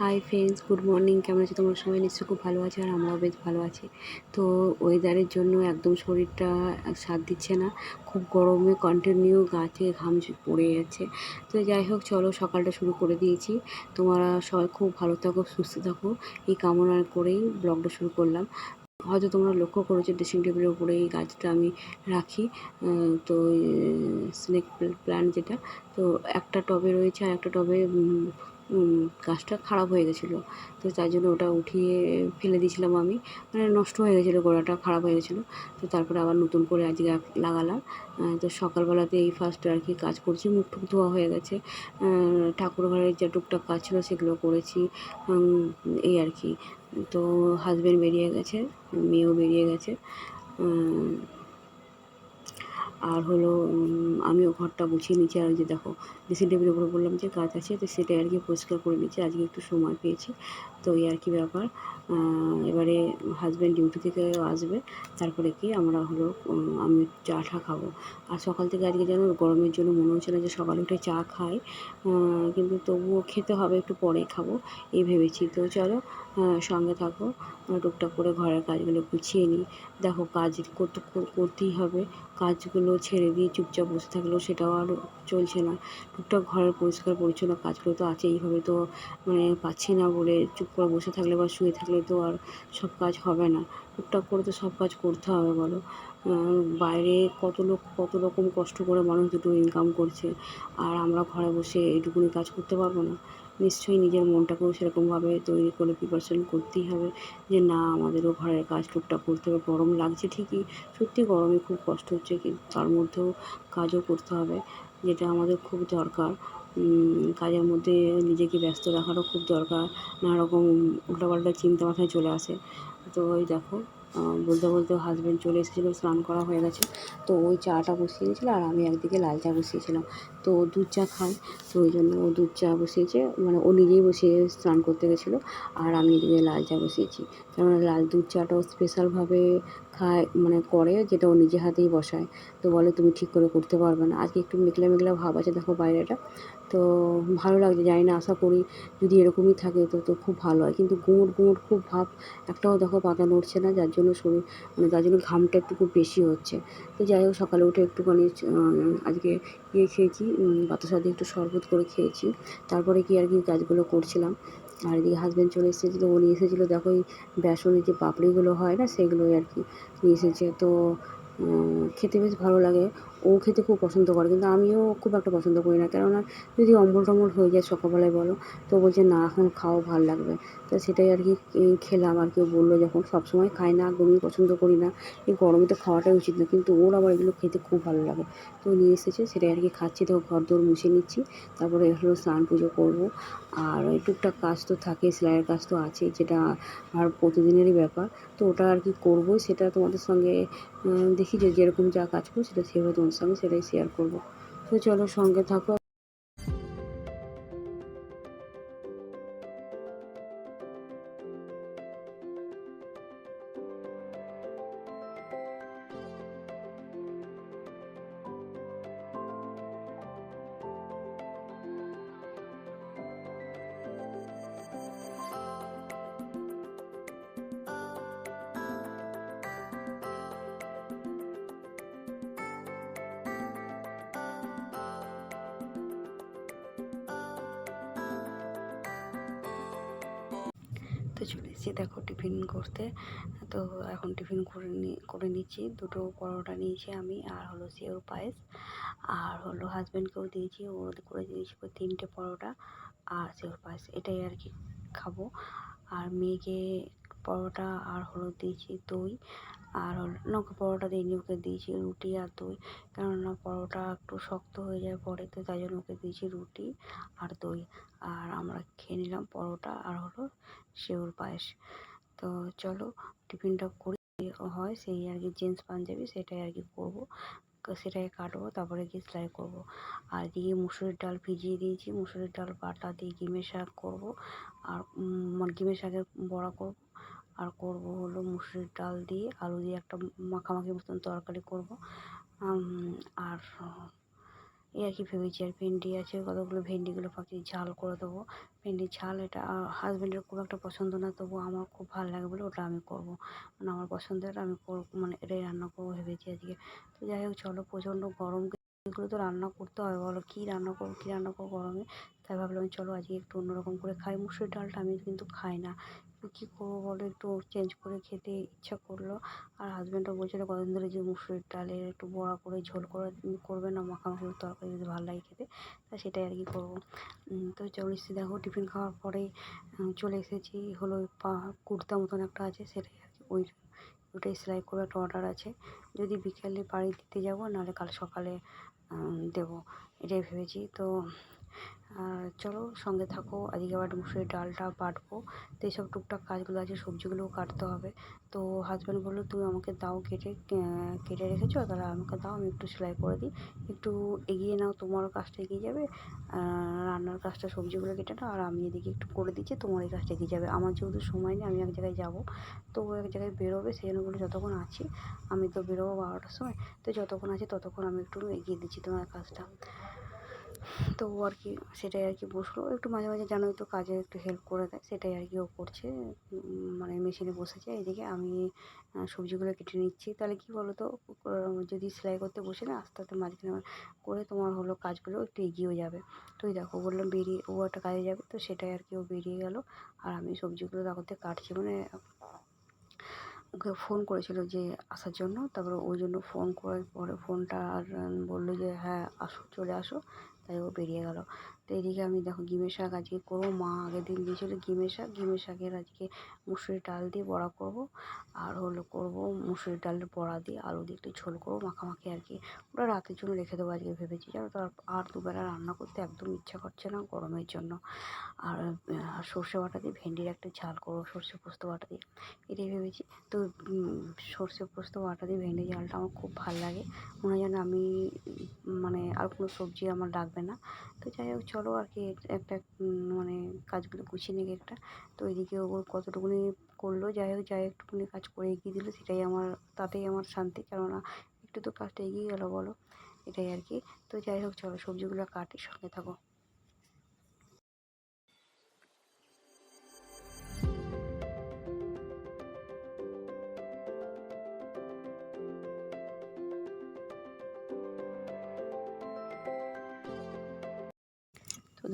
Hi friends good morning কেমন আছো তোমরা সবাই? নিশ্চয়ই খুব ভালো আছে আর আমরাও বেশ ভালো আছি। তো ওয়েদারের জন্য একদম শরীরটা সাথ দিচ্ছে না। খুব গরমে কন্টিনিউ গাছে ঘাম পড়ে যাচ্ছে। তো যাই হোক, চলো সকালটা শুরু করে দিয়েছি। তোমরা সবাই খুব ভালো থাকো, সুস্থ থাকো। এই কামনা করেই ব্লগটা শুরু করলাম। হয়তো তোমরা লক্ষ্য করেছ ড্রেসিং টেবিলের উপরে এই গাছটা আমি রাখি। তো স্নেক প্ল্যান্ট যেটা। তো একটা টবে রয়েছে আর একটা টবে গাছটা খারাপ হয়ে গেছিল। তো তাই জন্য ওটা উঠিয়ে ফেলে দিয়েছিলাম আমি। মানে নষ্ট হয়ে গেছিল, গোড়াটা খারাপ হয়ে গেছিল। তো তারপরে আবার নতুন করে আজকে লাগালাম। তো সকালবেলাতে এই ফার্স্ট আর কি কাজ করছি, মুখ টুক ধোয়া হয়ে গেছে। ঠাকুর ঘরের যে টুকটাক কাজ ছিল সেগুলো করেছি। এই আর কি। তো হাজব্যান্ড বেরিয়ে গেছে, মেয়েও বেরিয়ে গেছে। আর হলো আমিও ঘরটা গুছিয়ে নিচ্ছি আর যে দেখো ড্রেসিং টেবিলের উপরে বললাম যে কাজ আছে, তো সেটাই আর কি পরিষ্কার করে নিচ্ছি। আজকে একটু সময় পেয়েছি, তো এই আর কি ব্যাপার। এবারে হাজব্যান্ড ডিউটি থেকে আসবে, তারপরে কি আমরা হলো আমি চা টা খাব। আর সকাল থেকে আজকে যেন গরমের জন্য মনে হচ্ছে না যে সকালে উঠে চা খাই। কিন্তু তবুও খেতে হবে, একটু পরে খাব, এই ভেবেছি। তো চলো সঙ্গে থাকো টুকটাক করে ঘরের কাজগুলো গুছিয়ে নিই। দেখো কাজ করতে করতেই হবে, কাজগুলো ছেড়ে দিয়ে চুপচাপ বসে থাকলেও সেটাও আর চলছে না। টুকটাক ঘরের পরিষ্কার পরিচ্ছন্ন কাজগুলো তো আছে, এইভাবে তো মানে পাচ্ছি না বলে চুপ করে বসে থাকলে বা শুয়ে থাকলে তো আর সব কাজ হবে না। টুকটাক করে তো সব কাজ করতে হবে বলো। বাইরে কত লোক, কত রকম কষ্ট করে মানুষ দুটো ইনকাম করছে। আর আমরা ঘরে বসে এইটুকুনি কাজ করতে পারব না। নিশ্চয়ই নিজের মনটাকেও সেরকমভাবে তৈরি করে প্রিপারেশন করতেই হবে যে না, আমাদেরও ঘরের কাজ টুকটাক করতে হবে। গরম লাগছে ঠিকই, সত্যি গরমে খুব কষ্ট হচ্ছে কিন্তু তার মধ্যেও কাজও করতে হবে, যেটা আমাদের খুব দরকার। কাজের মধ্যে নিজেকে ব্যস্ত রাখারও খুব দরকার নানা রকম উল্টাপাল্টা চিন্তা মাথায় চলে আসে। তো ওই দেখো বলতে বলতে হাজব্যান্ড চলে এসেছিল, স্নান করা হয়ে গেছে। তো ওই চাটা বসিয়ে আর আমি একদিকে লাল চা বসিয়েছিলাম। তো দুধ চা খায় তো ওই জন্য ও দুধ চা বসিয়েছে। মানে ও নিজেই বসিয়ে স্নান করতে গেছিল আর আমি এদিকে লাল চা বসিয়েছি। কেননা লাল দুধ চাটাও স্পেশালভাবে খায় মানে করে যেটা ও নিজে হাতেই বসায়। তো বলে, তুমি ঠিক করে করতে পারবে না। আজকে একটু মেঘলা মেঘলা ভাব আছে, দেখো বাইরেটা। তো ভালো লাগছে, জানি না, আশা করি যদি এরকমই থাকে তো তো খুব ভালো হয়। কিন্তু গুঁড় গুঁড়, খুব ভাব, একটাও দেখো পাতা নড়ছে না, যার জন্য শরীর মানে তার জন্য ঘামটা একটু খুব বেশি হচ্ছে। তো যাই হোক, সকালে উঠে একটুখানি আজকে ইয়ে খেয়েছি বাতাস দিয়ে একটু শরবত করে খেয়েছি। তারপরে কি আর কি কাজগুলো করছিলাম। আর এদিকে হাজব্যান্ড চলে এসেছিল, ও নিয়ে এসেছিল, দেখো ওই বেসনের যে পাপড়িগুলো হয় না, সেগুলোই আর কি নিয়ে এসেছে। তো খেতে বেশ ভালো লাগে। ও খেতে খুব পছন্দ করে, কিন্তু আমিও খুব একটা পছন্দ করি না। কেননা যদি অম্বল টম্বল হয়ে যায় সকালবেলায় বলো, তো বলছে, না, এখন খাও, ভালো লাগবে। তো সেটাই আর কি খেলাম আর কেউ বলল, যখন সবসময় খাই না, একদমই পছন্দ করি না, এই গরমে তো খাওয়াটাই উচিত না। কিন্তু ওর আবার এগুলো খেতে খুব ভালো লাগে। তো নিয়ে এসেছে, সেটাই আর কি খাচ্ছি। তো ঘর দৌড় মুছে নিচ্ছি, তারপরে হলো স্নান পুজো করব। আর ওই টুকটাক কাজ তো থাকে, সেলাইয়ের কাজ তো আছে যেটা আর প্রতিদিনেরই ব্যাপার। তো ওটা আর কি করব, সেটা তোমাদের সঙ্গে দেখি যে যেরকম যা কাজ করব, সেটা সেভাবে তোমার সঙ্গে সেটাই শেয়ার করব। তো চলো সঙ্গে থাকো। তো চলে এসেছি দেখো টিফিন করতে। তো এখন টিফিন করে করে নিচ্ছি। দুটো পরোটা নিয়েছি আমি, আর হলো সেও পায়েস। আর হলো হাজব্যান্ডকেও দিয়েছি, ও করে দিয়েছি তিনটে পরোটা আর সেও পায়েস। এটাই আর কি খাব। আর মেয়েকে পরোটা আর হলো দিয়েছি দই। আর ওকে পরোটা দিইনি ওকে দিয়েছি রুটি আর দই। কেননা পরোটা একটু শক্ত হয়ে যায় পরে, তো তাই জন্য ওকে দিয়েছি রুটি আর দই। আর আমরা খেয়ে নিলাম পরোটা আর হলো সেউর পায়েস। তো চলো টিফিনটা করি, হয় সেই আর কি জিন্স পাঞ্জাবি সেটাই আর কি করব। সেটাই কাটবো, তারপরে গিয়ে সেলাই করব। আর এদিকে মুসুরির ডাল ভিজিয়ে দিয়েছি, মুসুরির ডাল বাটা দিয়ে ডিমের শাক করব। আর ডিমের শাকের বড়া করব। আর করব হলো মুসুরির ডাল দিয়ে আলু দিয়ে একটা মাখামাখি মতন তরকারি করব। আর এই আর কি ভেবেছি, আর ভেন্ডি আছে, কতগুলো ভেন্ডিগুলো ভাবছি ঝাল করে দেবো। ভেন্ডির ঝাল এটা হাজব্যান্ডের খুব একটা পছন্দ না তবু আমার খুব ভালো লাগে বলে ওটা আমি করব। মানে আমার পছন্দের আমি করব মানে এটাই রান্না করব ভেবেছি আজকে। তো যাই হোক, চলো প্রচণ্ড গরম এগুলো তো রান্না করতে হয় বলো, কী রান্না করব, কী রান্না করব গরমে? তাই ভাবলাম চলো আজকে একটু অন্যরকম করে খাই। মুসুরির ডালটা আমি কিন্তু খাই না। কী করব বলো? একটু চেঞ্জ করে খেতে ইচ্ছা করল। আর হাজব্যান্ডও বলছিলো কদিন ধরে যে মুসুরির ডালের একটু বড়া করে ঝোল করে করবে না মাখামাখি তরকারি যদি ভালো লাগে খেতে, তা সেটাই আর কি করব। তো চলে এসেছি দেখো টিফিন খাওয়ার পরে চলে এসেছি। হলো পা, কুর্তা মতন একটা আছে, সেটাই আর কি। ওই ওটাই সেলাই করে একটা অর্ডার আছে। যদি বিকেলে বাড়ি দিতে যাব, নাহলে কাল সকালে দেবো। এটাই ভেবেছি। তো চলো সঙ্গে থাকো আজকে আবার মুসুরির ডালটা বাটবো। তো এইসব টুকটাক কাজগুলো আছে, সবজিগুলোও কাটতে হবে। তো হাজব্যান্ড বলল, তুমি আমাকে দাও কেটে কেটে রেখেছো, তাহলে আমাকে দাও, আমি একটু সেলাই করে দিই। একটু এগিয়ে নাও, তোমারও কাজটা এগিয়ে যাবে রান্নার কাজটা, সবজিগুলো কেটে নাও, আর আমি এদিকে একটু করে দিচ্ছি, তোমার এই কাজটা এগিয়ে যাবে। আমার যেহেতু সময় নেই, আমি এক জায়গায় যাব। তো এক জায়গায় বেরোবে, সেই জন্য বলে যতক্ষণ আছি, আমি তো বেরোবো বারোটার সময়। তো যতক্ষণ আছি, ততক্ষণ আমি একটু এগিয়ে দিচ্ছি তোমার কাজটা। তো ও আর কি সেটাই আর কি বসল। একটু মাঝে মাঝে জানোই তো কাজে একটু হেল্প করে দেয়, সেটাই আর কি ও করছে। মানে মেশিনে বসেছে, এদিকে আমি সবজিগুলো কেটে নিচ্ছি। তাহলে কি বলো তো যদি সেলাই করতে বসে না, আস্তে আস্তে মাঝখানে করে তোমার হলো কাজগুলো একটু এগিয়েও যাবে। তুই দেখো বললাম বেরিয়ে, ও একটা কাজে যাবে, তো সেটাই আর কি ও বেরিয়ে গেল। আর আমি সবজিগুলো দেখতে কাটছি মানে ওকে ফোন করেছিল যে আসার জন্য, তারপরে ওই জন্য ফোন করার পরে ফোনটা আর বলল যে হ্যাঁ আসো, চলে আসো। তাই ও বেরিয়ে গেল তো এদিকে আমি দেখো গিমের শাক আজকে করব। মা আগের দিন দিয়েছিলো গিমের শাক। গিমের শাকের আজকে মুসুরির ডাল দিয়ে বড়া করব। আর হলো করব মুসুরির ডালের বড়া দিয়ে আলু দিয়ে একটু ঝোল করব, মাখামাখি আর কি। ওটা রাতের জন্য রেখে দেবো আজকে ভেবেছি, জানো তো? আর দুবেলা রান্না করতে একদম ইচ্ছা করছে না গরমের জন্য। আর সর্ষে বাটা দিয়ে ভেন্ডির একটা ঝাল করব, সর্ষে পোস্ত বাটা দিয়ে। এটাই ভেবেছি। তো সর্ষে পোস্ত বাটা দিয়ে ভেন্ডি ঝালটা আমার খুব ভালো লাগে। মনে হয় যেন আমি মানে আর কোনো সবজি আমার লাগবে না। তো যাই হোক চলো আর কি একটা মানে কাজগুলো গুছিয়ে নেগে একটা। তো এদিকে ও কতটুকুনি করল, যাই হোক, যাই একটুকুনি কাজ করে এগিয়ে দিল, সেটাই আমার, তাতেই আমার শান্তি। কেননা একটু তো কাজটা এগিয়ে গেলো বলো, এটাই আর কি। তো যাই হোক, চলো সবজিগুলো কাটি, সঙ্গে থাকো।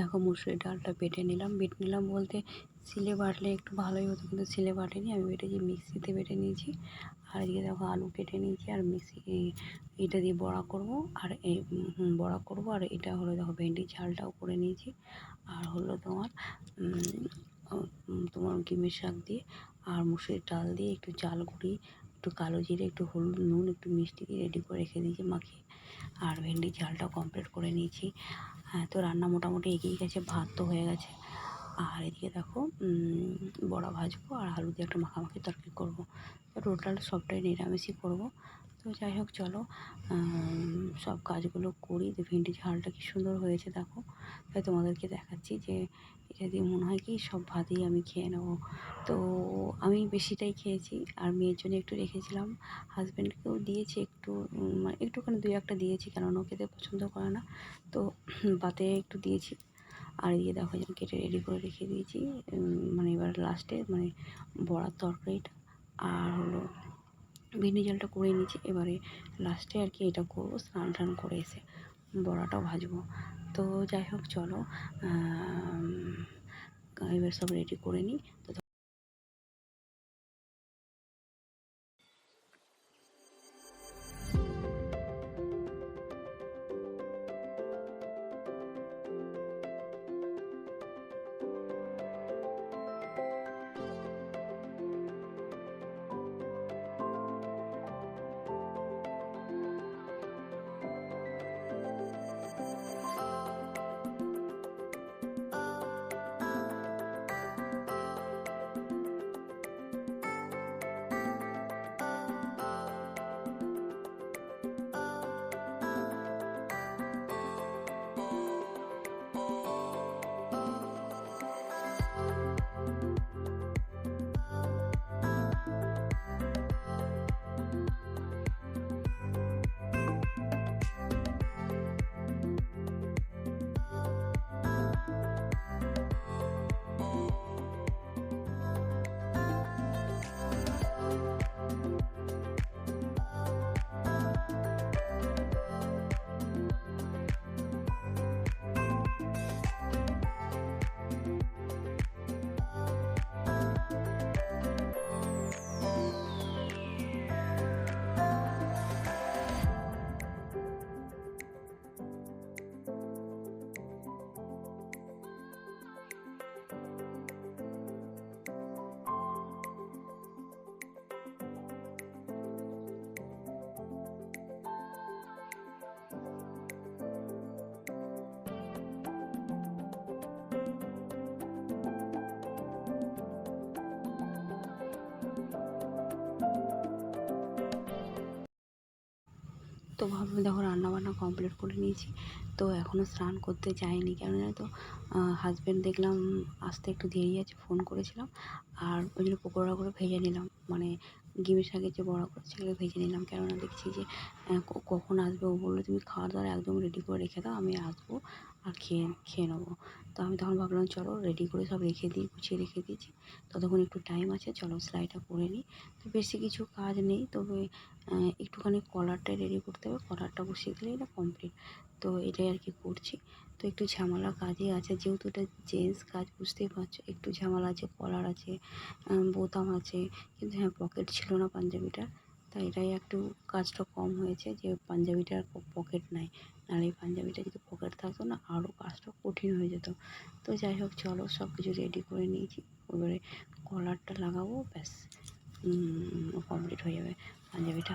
দেখো মুসুরির ডালটা বেটে নিলাম। বেটে নিলাম বলতে সিলে বাটলে একটু ভালোই হতো, কিন্তু সিলে বাটেনি। আমি বেটেছি মিক্সিতে বেটে নিয়েছি, আর এদিকে দেখো আলু কেটে নিয়েছি, আর মিক্সি এটা দিয়ে বড়া করব, আর এই বড়া করব। আর এটা হলো দেখো ভেন্ডি ঝালটাও করে নিয়েছি, আর হলো তোমার তোমার গিমের শাক দিয়ে, আর মুসুরির ডাল দিয়ে একটু চাল গুঁড়ি, একটু কালো জিরে, একটু হলুদ নুন, একটু মিষ্টি দিয়ে রেডি করে রেখে দিয়েছি মাখিয়ে, আর ভেন্ডি ঝালটাও কমপ্লিট করে নিয়েছি। হ্যাঁ তো রান্না মোটামুটি এগিয়ে গেছে, ভাত তো হয়ে গেছে। আর এদিকে দেখো বড়া ভাজবো আর আলু দিয়ে একটা মাখামাখি তরকারি করব। টোটাল সবটাই নিরামিষই করব। তো যাই হোক, চলো। সব কাজগুলো করি। যে ভেন্ডি ঝালটা কি সুন্দর হয়েছে, দেখো। তাই তোমাদেরকে দেখাচ্ছি যে, এটা দিয়ে মনে হয় কি সব ভাতই আমি খেয়ে নেব। তো আমি বেশিটাই খেয়েছি, আর মেয়ের জন্য একটু রেখেছিলাম। হাজব্যান্ডকেও দিয়েছি একটু মানে একটুখানি, দুই একটা দিয়েছি ও খেতে পছন্দ করে না। তো ভাতে একটু দিয়েছি। আর এদিকে দেখো যেন কেটে রেডি করে রেখে দিয়েছি। মানে এবার লাস্টে মানে বড়ার তরকারিটা। আর হলো ভেন্ডি জলটা করে নিয়েছি। এবারে লাস্টে আর কি এটা করব, স্নান টান করে এসে বড়াটাও ভাজবো। তো যাই হোক, চলো এবার সব রেডি করে নিই। তো তো ভাবলাম দেখো রান্নাবান্না কমপ্লিট করে নিয়েছি। তো এখনও স্নান করতে যাইনি, কেন জানো তো? হাজব্যান্ড দেখলাম আসতে একটু দেরি আছে ফোন করেছিলাম। আর ওই জন্য পকোড়া করে ভেজে নিলাম। মানে গিমের শাকের যে বড়া করে সেগুলো ভেজে নিলাম। কেননা দেখছি যে কখন আসবে ও বলল, তুমি খাওয়া দাওয়া একদম রেডি করে রেখে দাও, আমি আসব। আর খেয়ে খেয়ে নেব। তো আমি তখন ভাবলাম, চলো রেডি করে সব রেখে দিই, গুছিয়ে রেখে দিয়েছি। ততক্ষণ একটু টাইম আছে, চলো সেলাইটা করে নিই। তো বেশি কিছু কাজ নেই, তবে একটুখানি কলারটা রেডি করতে হবে। কলারটা বসিয়ে দিলেই এটা কমপ্লিট তো এটাই আর কি করছি। তো একটু ঝামেলা কাজই আছে, যেহেতু এটা জেন্টস কাজ, বুঝতেই পারছ। একটু ঝামেলা আছে কলার আছে বোতাম আছে। কিন্তু হ্যাঁ পকেট ছিল না পাঞ্জাবিটার। তাই এটাই একটু কাজটা কম হয়েছে যে পাঞ্জাবিটার পকেট নাই। আর এই পাঞ্জাবিটা যদি পকেট থাকতো না আরও কাজটা কঠিন হয়ে যেত। তো যাই হোক, চলো সব কিছু রেডি করে নিয়েছি। এবারে কলারটা লাগাবো, ব্যাস কমপ্লিট হয়ে যাবে পাঞ্জাবিটা।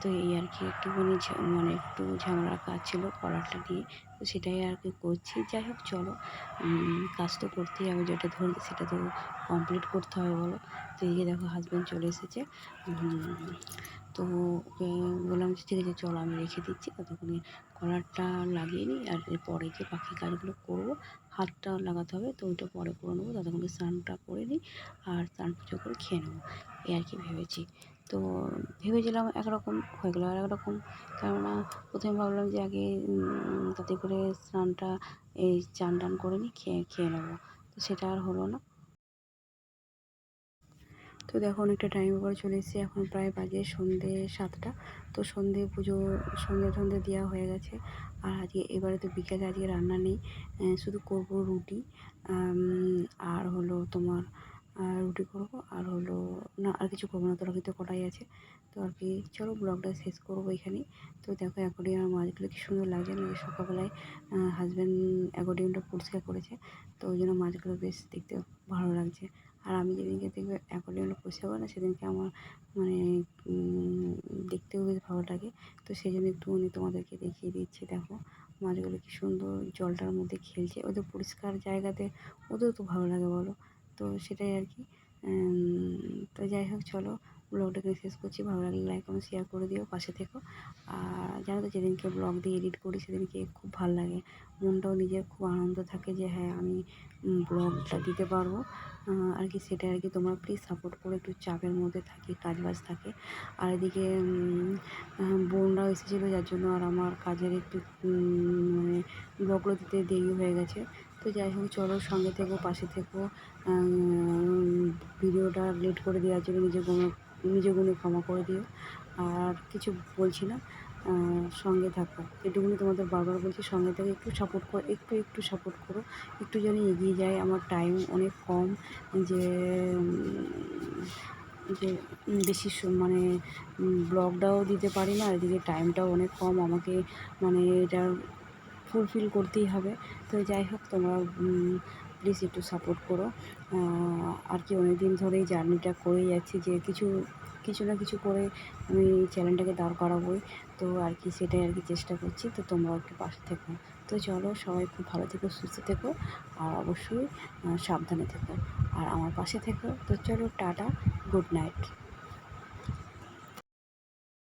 তো এই আর কি একটুখানি ঝা- মানে একটু ঝামেলার কাজ ছিল কলারটা দিয়ে তো সেটাই আর কি করছি। যাই হোক, চলো। কাজ তো করতেই হবে, যেটা ধরলে সেটা তো কমপ্লিট করতে হবে, বলো। তো এই দেখো হাজব্যান্ড চলে এসেছে। তো ওকে বললাম যে, ঠিক আছে, চলো, আমি রেখে দিচ্ছি। ততক্ষণে কলারটা লাগিয়ে নিই, আর পরে যে বাকি কাজগুলো করব, হাতটা লাগাতে হবে, তো ওইটা পরে করে নেব। ততক্ষণে স্নানটা করে নিই, আর স্নান পুজো করে খেয়ে নেব। এই আর কি ভেবেছি। তো ভেবেছিলাম একরকম, হয়ে গেলো আর একরকম। কেননা প্রথমে ভাবলাম যে আগে তাতে করে স্নানটা, এই চান টান করে নিই খেয়ে খেয়ে নেব। তো সেটা আর হলো না। তো দেখো অনেকটা টাইম পর চলে এসেছি, এখন প্রায় বাজে সন্ধে সাতটা। তো সন্ধে পুজো, সন্ধে টন্ধে দেওয়া হয়ে গেছে। আর আজকে এবারে তো বিকেলে আজকে রান্না নেই শুধু করব রুটি। আর হলো তোমার আর রুটি করব, আর হলো, না, আর কিছু করব না, তরকারি তো কটাই আছে। তো আর কি, চলো ব্লগটা শেষ করব এখানেই। তো দেখো অ্যাকোরিয়াম মাছগুলো কি সুন্দর লাগছে। না সকালবেলায় হাজব্যান্ড অ্যাকোরিয়ামটা পরিষ্কার করেছে। তো ওই জন্য মাছগুলো বেশ দেখতে ভালো লাগছে। আর আমি যেদিনকে দেখবে অ্যাকোরিয়ামটা পরিষ্কার করে না সেদিনকে আমার মানে দেখতেও বেশ ভালো লাগে। তো সেই জন্য একটু একটুখানি তোমাদেরকে দেখিয়ে দিচ্ছি, দেখো। মাছগুলো কি সুন্দর জলটার মধ্যে খেলছে। ওদের পরিষ্কার জায়গাতে, ওদেরও তো ভালো লাগে, বলো। তো সেটাই আর কি তো যাই হোক, চলো ব্লগটাকে শেষ করছি। ভালো লাগলে লাইক কমেন্ট শেয়ার করে দিও, পাশে থেকো। আর জানো তো যেদিনকে ব্লগ দিয়ে এডিট করি, সেদিনকে খুব ভালো লাগে। মনটাও নিজের খুব আনন্দ থাকে যে হ্যাঁ আমি ব্লগটা দিতে পারব। আর কি সেটা আর কি তোমরা প্লিজ সাপোর্ট করে একটু চাপের মধ্যে থাকি, কাজ বাজ থাকে। আর এদিকে বোনরাও এসেছিল, যার জন্য আর আমার কাজের একটু মানে ব্লগগুলো দিতে দেরি হয়ে গেছে। তো যাই হোক, চলো সঙ্গে থেকো, পাশে থেকো। ভিডিওটা লেট করে দেওয়ার জন্য নিজে কোনো নিজে গুণে ক্ষমা করে দিও। আর কিছু বলছি না সঙ্গে থাকো। এটুকুনি তোমাদের বারবার বলছি, সঙ্গে থেকে একটু সাপোর্ট করো, একটু একটু সাপোর্ট করো। একটু যেন এগিয়ে যায়, আমার টাইম অনেক কম। যে যে বেশি মানে ব্লগটাও দিতে পারি না এদিকে টাইমটাও অনেক কম। আমাকে মানে এটা ফুলফিল করতেই হবে। তো যাই হোক, তোমরা প্লিজ একটু সাপোর্ট করো। আর কি অনেক দিন ধরেই জার্নিটা করে যাচ্ছি যে কিছু কিছু না কিছু করে আমি চ্যানেলটাকে দাঁড় করাবোই। তো আর কি সেটাই আর কি চেষ্টা করছি। তো তোমরাও একটু পাশে থেকো। তো চলো, সবাই খুব ভালো থেকো, সুস্থ থেকো। আর অবশ্যই সাবধানে থেকো। আর আমার পাশে থেকো। তো চলো, টাটা গুড নাইট